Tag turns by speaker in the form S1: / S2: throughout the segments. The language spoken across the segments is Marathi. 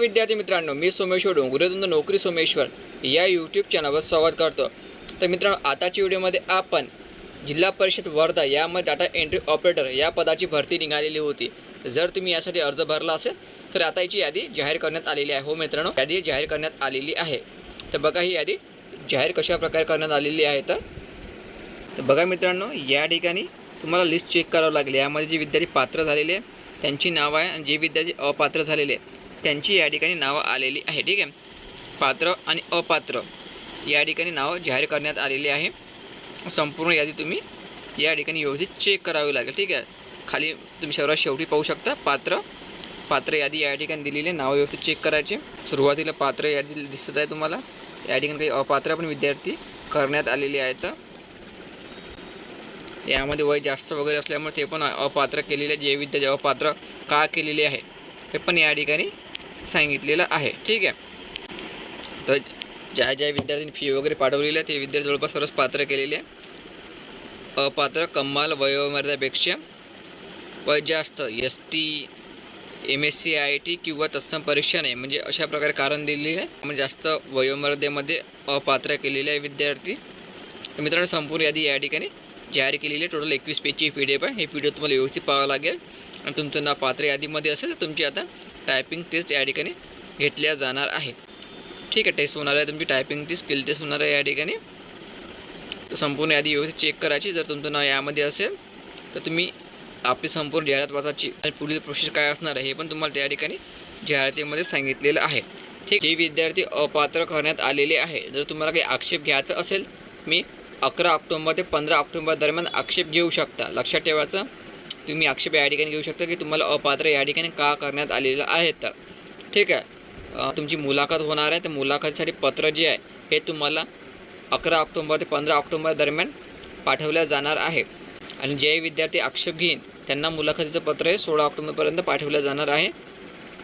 S1: विद्यार्थी मित्रांनो मी सोमेश्वर डोंगरेतून नोकरी सोमेश्वर या यूट्यूब चॅनलवर स्वागत करतो. तर मित्रांनो आताच्या व्हिडिओमध्ये आपण जिल्हा परिषद वर्धा यामध्ये डाटा एंट्री ऑपरेटर या पदाची भरती निघालेली होती. जर तुम्ही यासाठी अर्ज भरला असेल तर आता याची यादी जाहीर करण्यात आलेली आहे. हो मित्रांनो यादी जाहीर करण्यात आलेली आहे. तर बघा ही यादी जाहीर कशा प्रकारे करण्यात आलेली आहे तर. तर बघा मित्रांनो या ठिकाणी तुम्हाला लिस्ट चेक करावं लागेल यामध्ये जे विद्यार्थी पात्र झालेले आहे त्यांची नावं आहे आणि जे विद्यार्थी अपात्र झालेले आहे त्यांची या ठिकाणी नावं आलेली आहे. ठीक आहे? पात्र आणि अपात्र या ठिकाणी नावं जाहीर करण्यात आलेली आहे. संपूर्ण यादी तुम्ही या ठिकाणी व्यवस्थित चेक करावी लागेल. ठीक आहे? खाली तुम्ही सर्वात शेवटी पाहू शकता. पात्र पात्र यादी या ठिकाणी दिलेली आहे. नावं व्यवस्थित चेक करायचे. सुरुवातीला पात्र यादी दिसत आहे तुम्हाला. या ठिकाणी काही अपात्र पण विद्यार्थी करण्यात आलेले आहेत. यामध्ये वय जास्त वगैरे असल्यामुळे ते पण अपात्र केलेले जे विद्यार्थी अपात्र का केलेले आहे हे पण या ठिकाणी सांगितलेलं आहे. ठीक आहे. तर ज्या ज्या विद्यार्थ्यांनी फी वगैरे पाठवलेली आहे ते विद्यार्थी जवळपास सर्वच पात्र केलेले आहे. अपात्र कमाल वयोमर्यादेपेक्षा वय जास्त S T M S C I T किंवा तत्सम परीक्षा नाही. म्हणजे अशा प्रकारे कारण दिलेले आहे. म्हणजे जास्त वयोमर्यादेमध्ये अपात्र केलेले आहे विद्यार्थी. तर मित्रांनो संपूर्ण यादी या ठिकाणी जाहीर केलेली आहे. टोटल एकवीस पेजची पी डी एफ आहे. हे पी डी एफ तुम्हाला व्यवस्थित पाहावं लागेल. आणि तुमचं नाव पात्र यादीमध्ये असेल तर तुमची आता टायपिंग टेस्ट या ठिकाणी घेतल्या जाणार आहे. ठीक आहे टेस्ट होणार आहे तुमची टायपिंग टेस्ट स्किल टेस्ट होणार आहे या ठिकाणी. तर संपूर्ण यादी व्यवस्थित चेक करायची जर तुमचं नाव यामध्ये असेल तर तुम्ही आपली संपूर्ण जाहिरात वाचायची आणि पुढील प्रोसेस काय असणार आहे हे पण तुम्हाला त्या ठिकाणी जाहिरातीमध्ये सांगितलेलं आहे. ठीक जे विद्यार्थी अपात्र करण्यात आलेले आहे जर तुम्हाला काही आक्षेप घ्यायचा असेल मी अकरा ऑक्टोंबर ते पंधरा ऑक्टोंबर दरम्यान आक्षेप घेऊ शकता. लक्षात ठेवायचं तुम्ही आक्षेप या ठिकाणी घेऊ शकता की तुम्हाला अपात्र या ठिकाणी का करण्यात आलेलं आहे तर. ठीक आहे. तुमची मुलाखत होणार आहे. तर मुलाखतीसाठी पत्र जे आहे हे तुम्हाला अकरा ऑक्टोंबर ते पंधरा ऑक्टोंबर दरम्यान पाठवल्या जाणार आहे. आणि जे विद्यार्थी आक्षेप घेईन त्यांना मुलाखतीचं पत्र हे सोळा ऑक्टोबरपर्यंत पाठवलं जाणार आहे.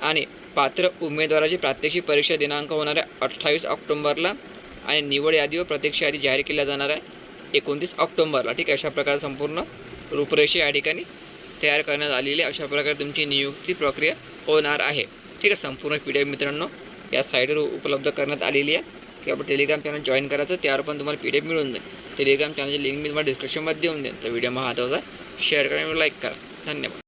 S1: आणि पात्र उमेदवाराची प्रात्यक्षिक परीक्षा दिनांक होणार आहे अठ्ठावीस ऑक्टोंबरला. आणि निवड यादीवर प्रत्यक्ष यादी जाहीर केल्या जाणार आहे एकोणतीस ऑक्टोंबरला. ठीक आहे. अशा प्रकारे संपूर्ण रूपरेषा या ठिकाणी तयार करण्यात आलेली आहे. अशा प्रकारे तुमची नियुक्ती प्रक्रिया होणार आहे. ठीक आहे संपूर्ण पी डी एफ मित्रांनो या साईटवर उपलब्ध करण्यात आलेली आहे. की आपण टेलिग्राम चॅनल जॉईन करायचं त्यावर पण तुम्हाला पी डी एफ मिळून जाईल. टेलिग्राम चॅनलची लिंक मी तुम्हाला डिस्क्रिप्शनमध्ये देऊन देईन. तर व्हिडिओ महत्त्वाचा शेअर करा आणि लाईक करा. धन्यवाद.